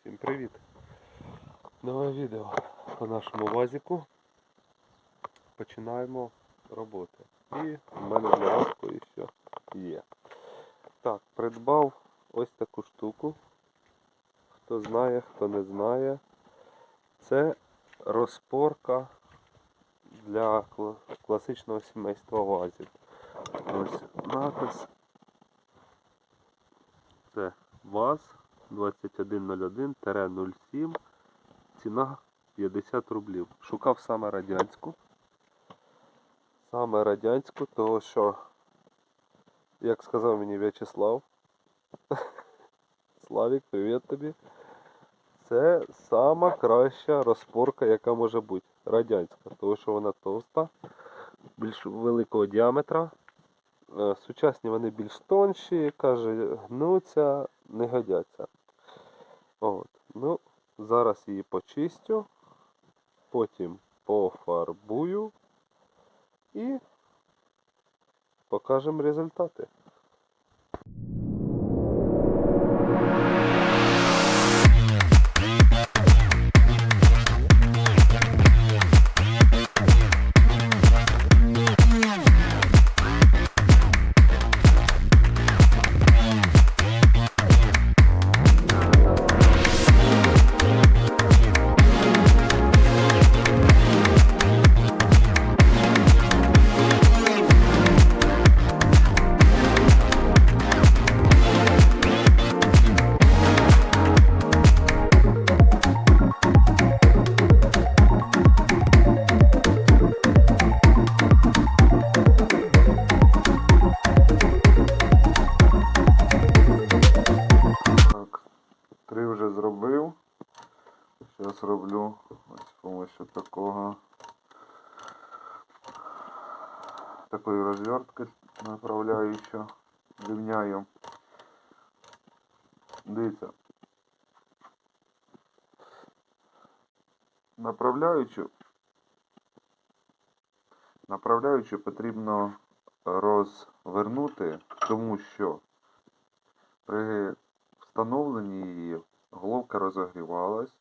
Всім привіт! Нове відео по нашому вазіку. Починаємо роботи. І в мене для вас кое-що є. Так, придбав ось таку штуку. Хто знає, хто не знає. Це розпорка для класичного сімейства вазів. Ось напис. Це ВАЗ 2101-07. Ціна 50 рублів. Шукав саме радянську. Саме радянську, того що, як сказав мені В'ячеслав, Славік, привіт тобі. Це сама краща розпорка, яка може бути. Радянська, тому що вона товста, більш великого діаметра. Е, Сучасні вони більш тонші, каже, гнуться, не годяться. От. Ну, зараз її почистю, потім пофарбую і покажемо результати. Такого такої розвертки направляючу. Рівняю. Дивіться. Направляючу. Направляючу потрібно розвернути, тому що при встановленні її головка розогрівалась,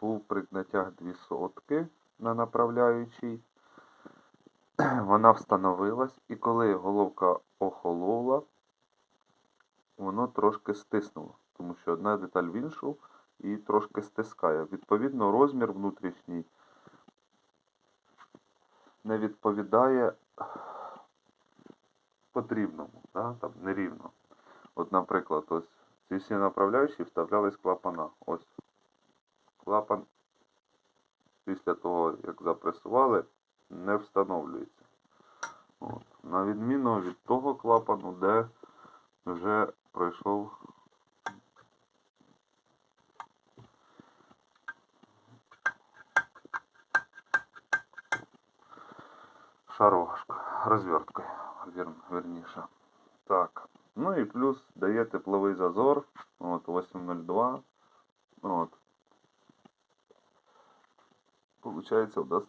був при натяг 2 сотки на направляючий. Вона встановилась, і коли головка охолола, воно трошки стиснуло, тому що одна деталь в іншу і трошки стискає. Відповідно, розмір внутрішній не відповідає потрібному, да? там нерівно. От, наприклад, ось ці всі направляючі вставлялись клапана. Ось клапан після того, як запресували, не встановлюється. От. На відміну від того клапану, де вже пройшов шаровашка, розвертка, вір, вірніше. Так. Ну і плюс дає тепловий зазор. От 802. От. Получається, у нас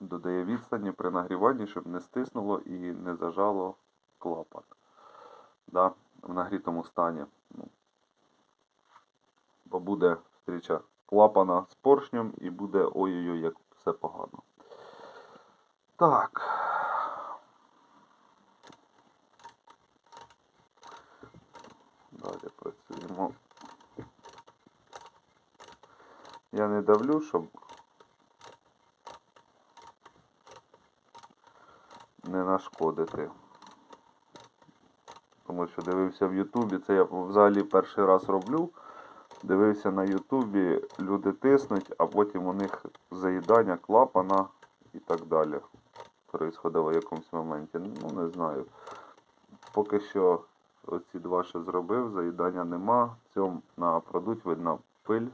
додає відстані при нагріванні, щоб не стиснуло і не зажало клапан. Да, в нагрітому стані. Ну, бо буде зустріча клапана з поршнем і буде ой-ой-ой, як все погано. Так. Далі працюємо. Я не давлю, щоб не нашкодити. Тому що дивився в Ютубі, це я взагалі перший раз роблю. Дивився на Ютубі, люди тиснуть, а потім у них заїдання клапана і так далі. Происходило в якомусь моменті. Ну, не знаю. Поки що оці два ще зробив, заїдання нема. В цьому на продуть видно пиль.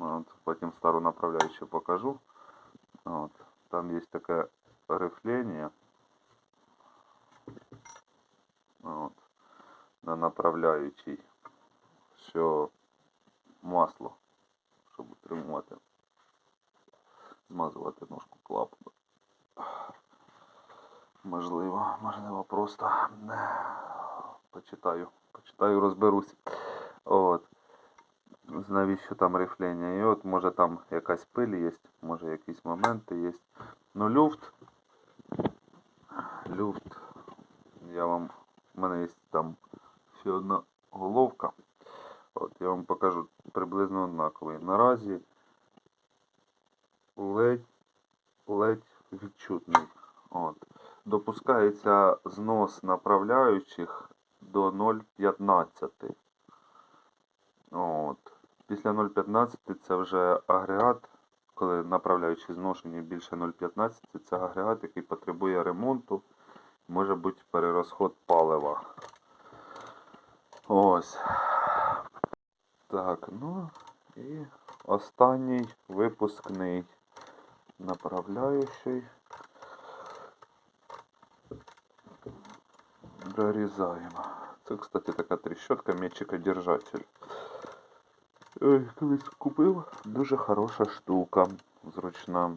От, потім стару направляючу покажу. От, там є таке рифлення. От, на направляючий, що масло, щоб утримувати, змазувати ножку клапана. Можливо, можливо, просто почитаю почитаю, розберусь. От. Навіщо там рифлення? І от може там якась пиль є, може якісь моменти є. Ну люфт. Люфт. Я вам. У мене є там ще одна головка. От, я вам покажу приблизно однаковий. Наразі ледь, ледь відчутний. От. Допускається знос направляючих до 0,15. От. Після 0,15 це вже агрегат, коли направляючі зношені більше 0,15, це агрегат, який потребує ремонту. Може бути перерозход палива. Ось. Так, ну і останній випускний направляючий. Дорізаємо. Це, кстати, така тріщотка, м'ячикодержатель. Ой, колись купив. Дуже хороша штука. Зручна.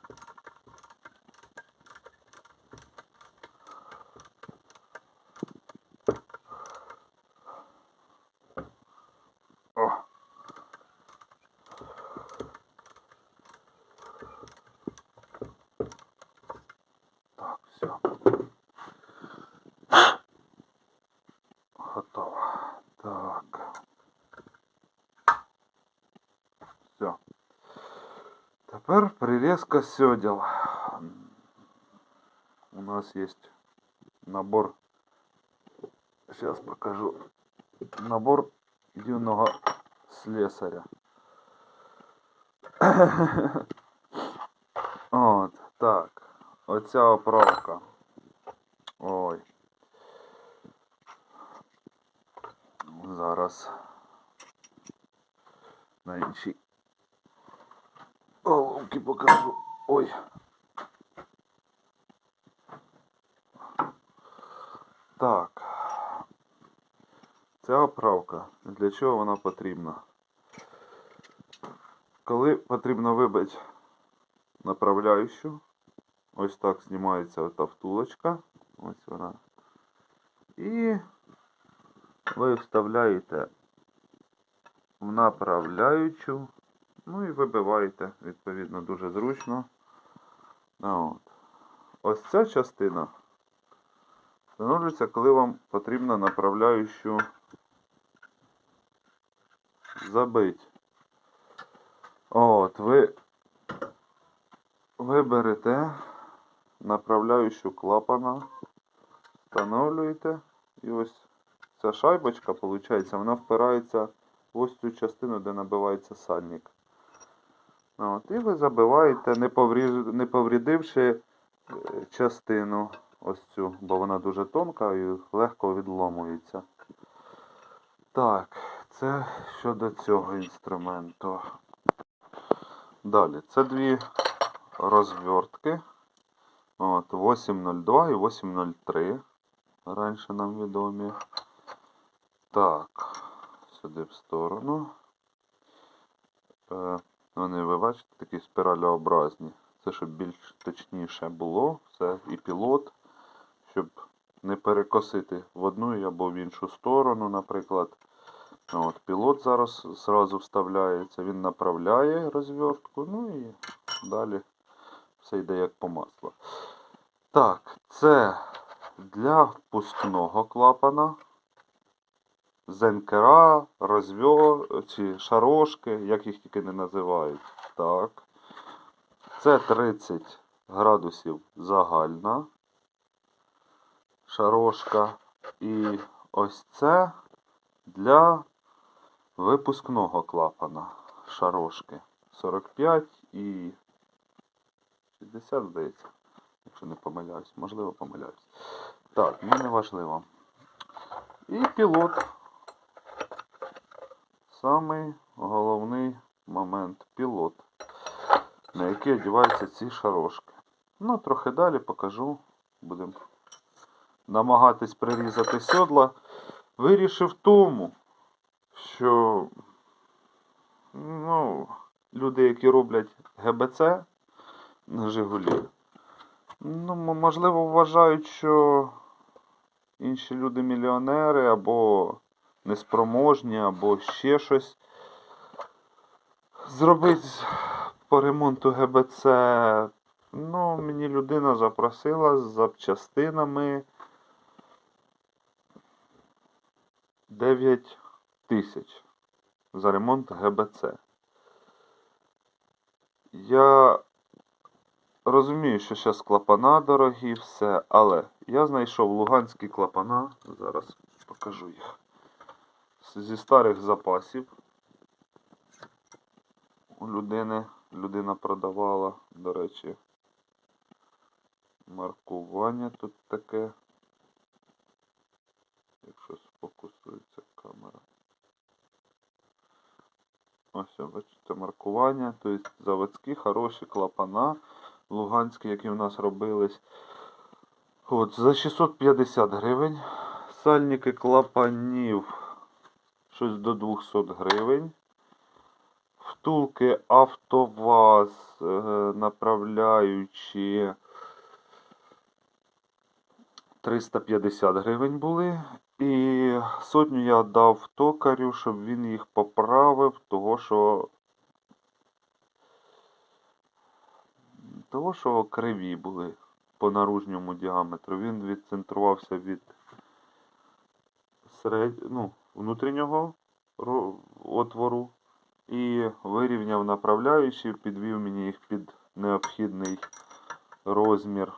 Тепер прирезка сёдел. У нас есть набор. Сейчас покажу. Набор юного слесаря. От, так. Оця оправка. Для чого вона потрібна? Коли потрібно вибити направляючу, ось так знімається ота втулочка. Ось вона. І ви вставляєте в направляючу. Ну і вибиваєте, відповідно, дуже зручно. От. Ось ця частина встановлюється, коли вам потрібно направляючу забити. От, ви виберете направляючу клапана, встановлюєте, і ось ця шайбочка, виходить, вона впирається в ось цю частину, де набивається сальник. От, і ви забиваєте, не поврідивши е, частину ось цю, бо вона дуже тонка і легко відломується. Так, це щодо цього інструменту. Далі, це дві розвертки. От, 802 і 803. Раніше нам відомі. Так, сюди в сторону. Е, вони, ви бачите, такі спіралеобразні. Це щоб більш точніше було. Це і пілот, щоб не перекосити в одну або в іншу сторону, наприклад. От, пілот зараз зразу вставляється, він направляє розвертку, ну і далі все йде як по маслу. Так, це для впускного клапана. Зенкера, розвер... чи шарошки, як їх тільки не називають. Так. Це 30 градусів загальна шарошка. І ось це для випускного клапана шарошки. 45 і 60, здається. Якщо не помиляюсь, можливо, помиляюсь. Так, ну важливо. І пілот. Самий головний момент пілот, на який одягаються ці шарошки. Ну, трохи далі покажу. Будемо намагатись прирізати сьодла. Вирішив тому, що ну, люди, які роблять ГБЦ на Жигулі, ну, можливо, вважають, що інші люди мільйонери або неспроможні, або ще щось. Зробити по ремонту ГБЦ. Ну, мені людина запросила з запчастинами 9 тисяч за ремонт ГБЦ. Я розумію, що зараз клапана дорогі, все, але я знайшов луганські клапана. Зараз покажу їх. Зі старих запасів. У людини людина продавала, до речі, маркування тут таке. Якщо сфокусується камера. Ось, бачите, маркування. Тобто заводські хороші клапана. Луганські, які в нас робились. От, за 650 гривень. Сальники клапанів щось до 200 гривень. Втулки АвтоВАЗ, е, направляючі 350 гривень були. І сотню я дав токарю, щоб він їх поправив, того що. Того, що криві були по наружньому діаметру. Він відцентрувався від серед... ну, внутрішнього отвору і вирівняв направляючі, підвів мені їх під необхідний розмір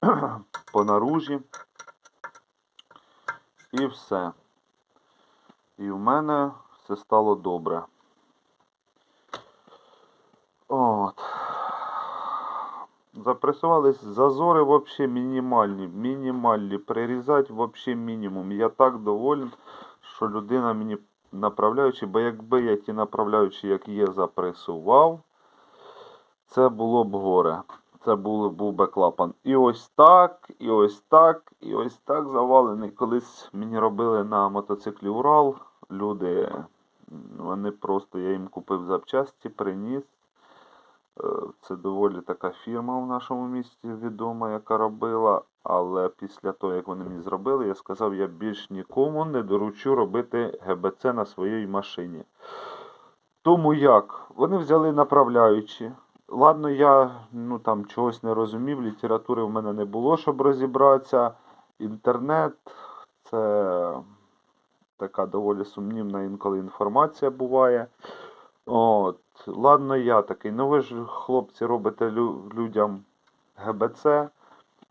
по наружі. І все. І в мене все стало добре. От. Запресувались зазори вообще мінімальні. Мінімальні. Прирізати вообще мінімум. Я так доволен, що людина мені направляючи, бо якби я ті направляючі, як є, запресував, це було б горе. Це був, був би клапан. І ось так, і ось так, і ось так завалений. Колись мені робили на мотоциклі Урал. Люди, вони просто, я їм купив запчасті, приніс. Е, Це доволі така фірма в нашому місті відома, яка робила. Але після того, як вони мені зробили, я сказав, я більш нікому не доручу робити ГБЦ на своїй машині. Тому як? Вони взяли направляючі. Ладно, я ну, там, чогось не розумів, літератури в мене не було, щоб розібратися. Інтернет це така доволі сумнівна інколи інформація буває. От, ладно, я такий. Ну ви ж, хлопці, робите лю- людям ГБЦ.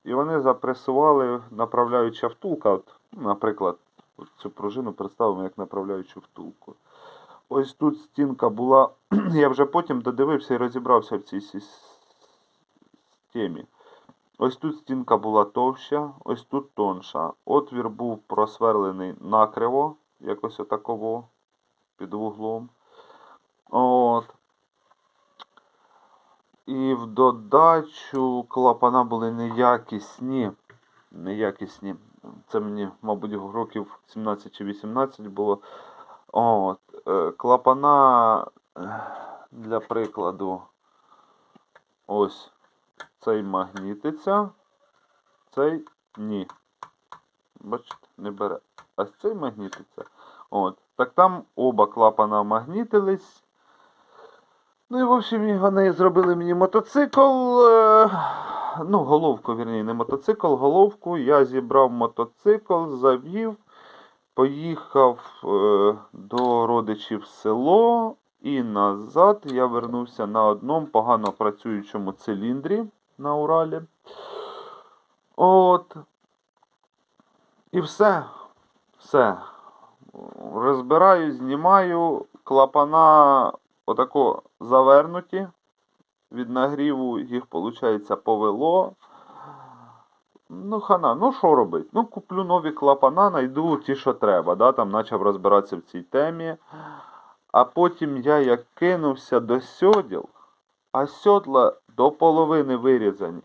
І вони запресували направляюча втулка. От, наприклад, от цю пружину представимо як направляючу втулку. Ось тут стінка була. Я вже потім додивився і розібрався в цій системі. Ось тут стінка була товща, ось тут тонша. Отвір був просверлений накриво, якось отаково, під вуглом. От. І в додачу клапана були неякісні. Неякісні. Це мені, мабуть, років 17 чи 18 було. От. Е, Клапана, е, для прикладу, ось цей магнітиться, цей ні. Бачите, не бере. А цей магнітиться. От. Так там оба клапана магнітились. Ну і в общем, вони зробили мені мотоцикл. е, Ну, головку, вірні, не мотоцикл, головку. Я зібрав мотоцикл, завів, поїхав е, до родичів в село і назад я вернувся на одному погано працюючому циліндрі на Уралі. От. І все. Все. Розбираю, знімаю клапана отако завернуті. від нагріву їх, виходить, повело. Ну, хана, ну що робить? Ну, куплю нові клапана, найду ті, що треба. Да? Там почав розбиратися в цій темі. А потім я як кинувся до сьоділ, а сьодла до половини вирізані.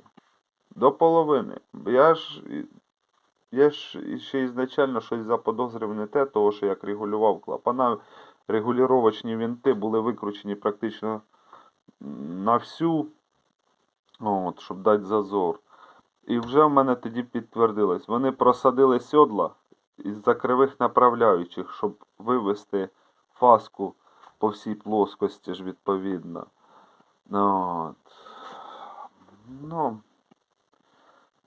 До половини. Я ж, я ж ще ізначально щось заподозрив не те, того, що як регулював клапана, регулювачні вінти були викручені практично на всю, от, щоб дати зазор. І вже в мене тоді підтвердилось. Вони просадили сьодла із-за кривих направляючих, щоб вивести фаску по всій плоскості ж відповідно. Ну, От. Ну.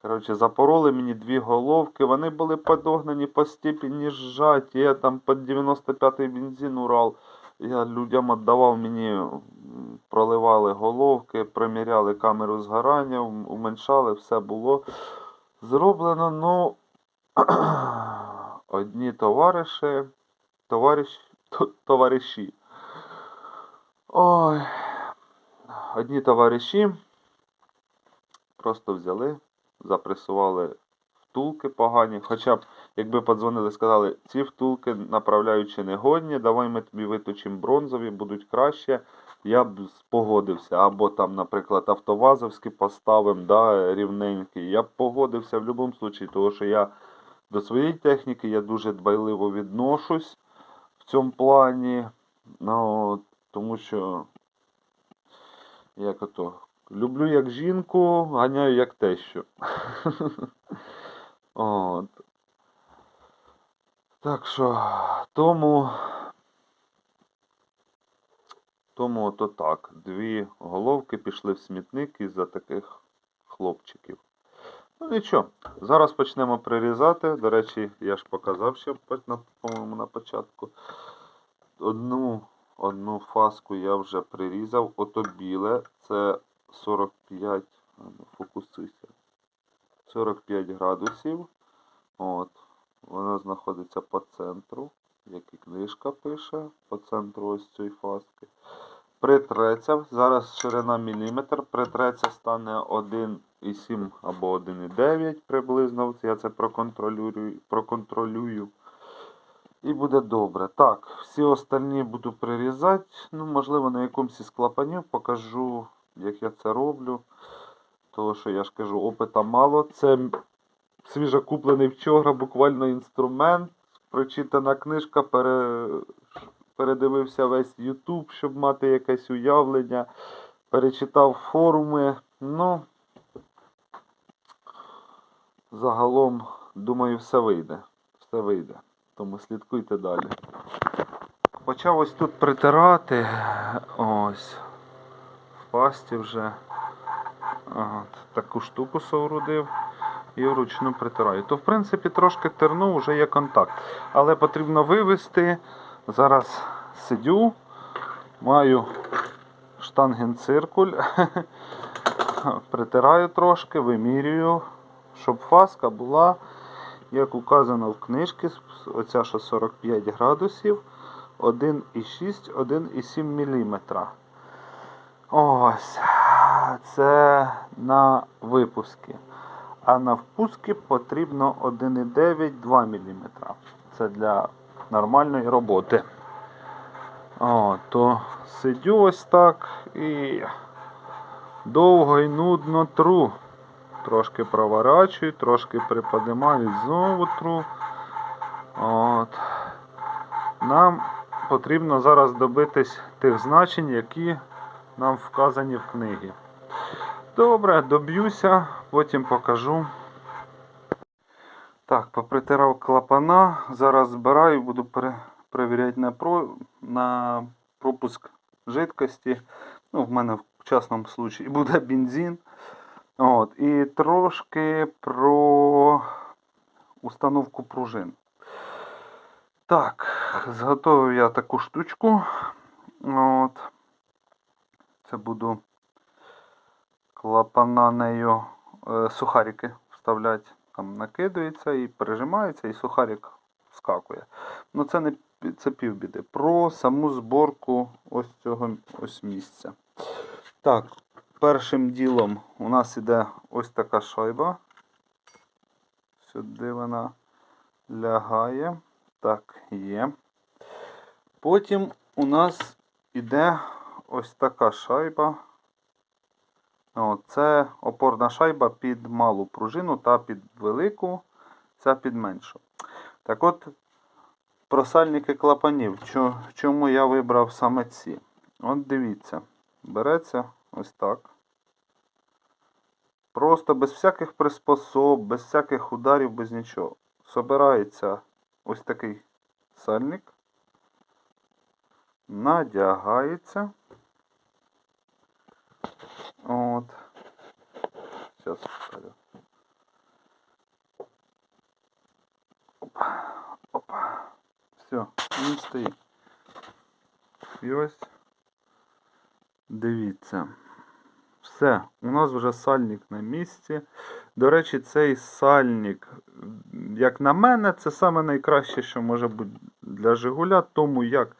Коротше, запороли мені дві головки. Вони були подогнані по степені зжаті. Я там під 95-й бензин Урал. Я людям віддавав мені, проливали головки, приміряли камеру згорання, уменшали, все було зроблено. Ну, одні товариші, товариш, товариші. Ой. Одні товариші просто взяли, запресували втулки погані. Хоча б, якби подзвонили, сказали, ці втулки направляючи негодні, давай ми тобі виточимо бронзові, будуть краще. Я б погодився. Або там, наприклад, автовазовські поставимо, да, рівненькі. Я б погодився в будь-якому випадку, тому що я до своєї техніки я дуже дбайливо відношусь в цьому плані. Ну, тому що як ото, люблю як жінку, ганяю як тещу. От. Так що, тому. Тому ото так. Дві головки пішли в смітник із-за таких хлопчиків. Ну нічого, зараз почнемо прирізати. До речі, я ж показав ще, по-моєму, на початку. Одну, одну фаску я вже прирізав. Ото біле, це 45, а ну, фокусуйся. 45 градусів. От. Вона знаходиться по центру, як і книжка пише, по центру ось цієї фаски. Притреться, зараз ширина міліметр, притреться стане 1,7 або 1,9 приблизно. Я це проконтролюю, проконтролюю. І буде добре. Так, всі остальні буду прирізати. Ну, можливо, на якомусь із клапанів покажу, як я це роблю. Тому що я ж кажу, опита мало. Це свіжо куплений вчора буквально інструмент. Прочитана книжка, пере... передивився весь YouTube, щоб мати якесь уявлення. Перечитав форуми. Ну, загалом, думаю, все вийде. Все вийде. Тому слідкуйте далі. Почав ось тут притирати. Ось. В пасті вже. Ага, таку штуку соорудив і вручну притираю. То, в принципі, трошки терну, вже є контакт. Але потрібно вивести. Зараз сидю, маю штангенциркуль, притираю трошки, вимірюю, щоб фаска була, як указано в книжці, оця що 45 градусів, 1,6, 1,7 мм. Ось. Це на випуски. А на впуски потрібно 1,9-2 мм. Це для нормальної роботи. О, то сидю ось так і довго і нудно тру. Трошки проворачую, трошки приподимаю, знову тру. От. Нам потрібно зараз добитись тих значень, які нам вказані в книгі. Добре, доб'юся, потім покажу. Так, попритирав клапана. Зараз збираю, буду перевіряти на, про, на пропуск жидкості. Ну, в мене в частному случаї буде бензин. От, і трошки про установку пружин. Так, зготовив я таку штучку. От. Це буду клапана нею е, сухарики вставляти. Там накидується і прижимається, і сухарик вскакує. Ну це не це півбіди. Про саму зборку ось цього ось місця. Так, першим ділом у нас іде ось така шайба. Сюди вона лягає. Так, є. Потім у нас іде ось така шайба. Це опорна шайба під малу пружину та під велику, ця під меншу. Так от, просальники клапанів. Чому я вибрав саме ці? От дивіться, береться ось так. Просто без всяких приспособ, без всяких ударів, без нічого. Собирається ось такий сальник. Надягається. От. Сейчас вставлю. Опа. Опа. Все, він стоїть. І ось. Дивіться. Все, у нас вже сальник на місці. До речі, цей сальник, як на мене, це найкраще, що може бути для Жигуля, тому як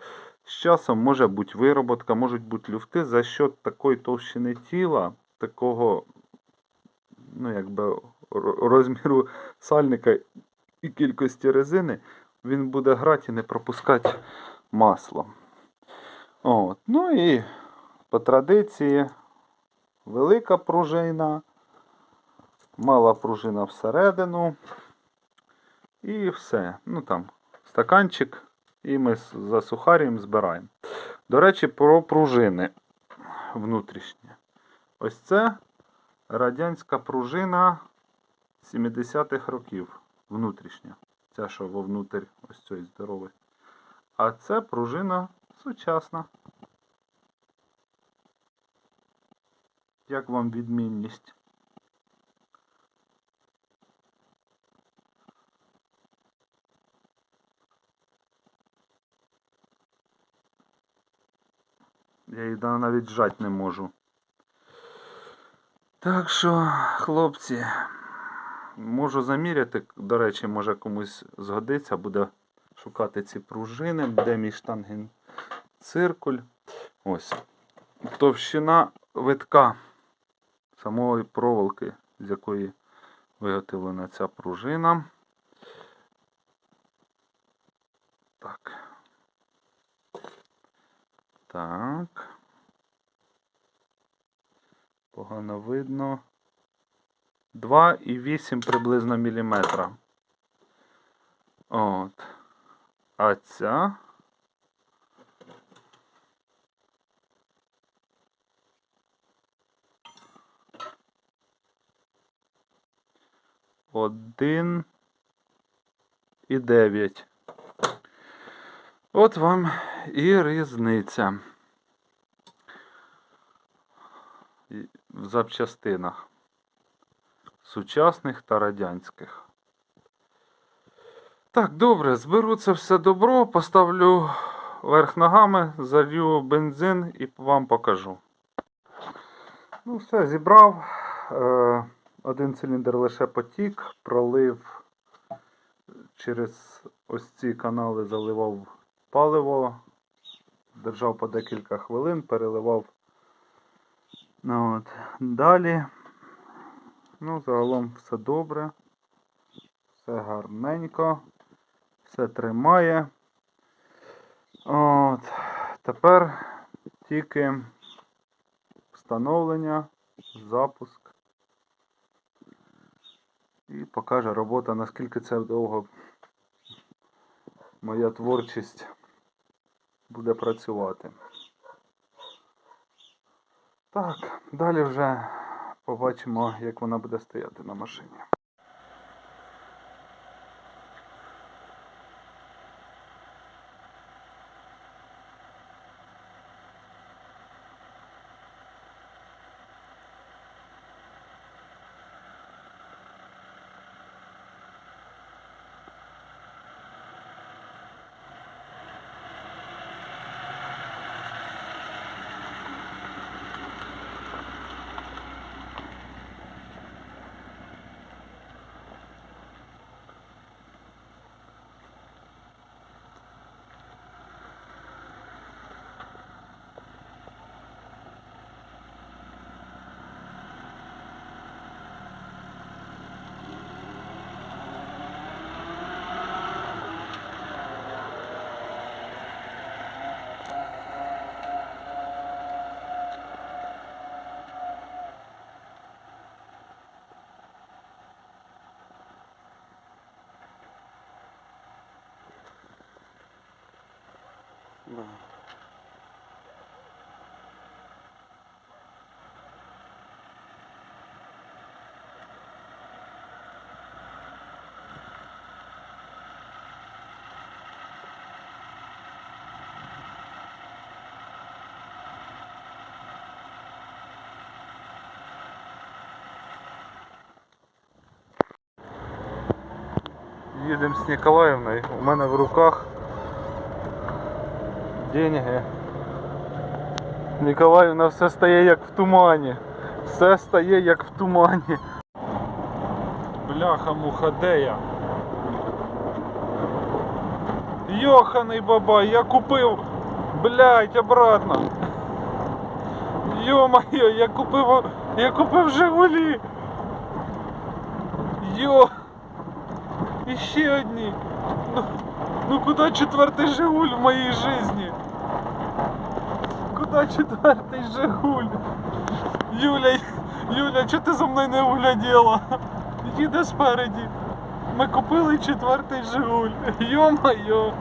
з часом може бути вироботка, можуть бути люфти за счет такої товщини тіла, такого, ну, якби, ро- розміру сальника і кількості резини, він буде грати і не пропускати масло. От. Ну і по традиції велика пружина, мала пружина всередину. І все. Ну там стаканчик, і ми за сухарієм збираємо. До речі, про пружини внутрішні. Ось це радянська пружина 70-х років. Внутрішня. Ця, що вовнутрь ось цієї здорової. А це пружина сучасна. Як вам відмінність? Я її навіть жать не можу. Так що, хлопці, можу заміряти. До речі, може комусь згодиться, буде шукати ці пружини, де мій штанген циркуль. Ось. Товщина витка самої проволоки, з якої виготовлена ця пружина. Так. Так. Погано видно. 2,8 приблизно міліметра. От. А ця. Один і дев'ять. От вам і різниця в запчастинах сучасних та радянських. Так, добре, зберу це все добро, поставлю верх ногами, залью бензин і вам покажу. Ну, все, зібрав. Е, один циліндр лише потік, пролив через ось ці канали заливав паливо, держав по декілька хвилин, переливав. Ну, от. Далі. Ну, загалом все добре. Все гарненько. Все тримає. От. Тепер тільки встановлення, запуск. І покаже робота, наскільки це довго моя творчість буде працювати. Так, далі вже побачимо, як вона буде стояти на машині. Да. Їдемо з Ніколаївною. У мене в руках деньги. Ніколаївна все стає як в тумані. Все стає як в тумані. Бляха муха, де я? Йоханий бабай, я купив, блядь, обратно. Йо-моє, я купив, я купив Жигулі. Йо. І ще одні. Ну, ну куди четвертий Жигуль в моїй житті? Куди четвертий Жигуль? Юля, Юля, чого ти за мною не угляділа? Їде спереді. Ми купили четвертий Жигуль. Йо-моє.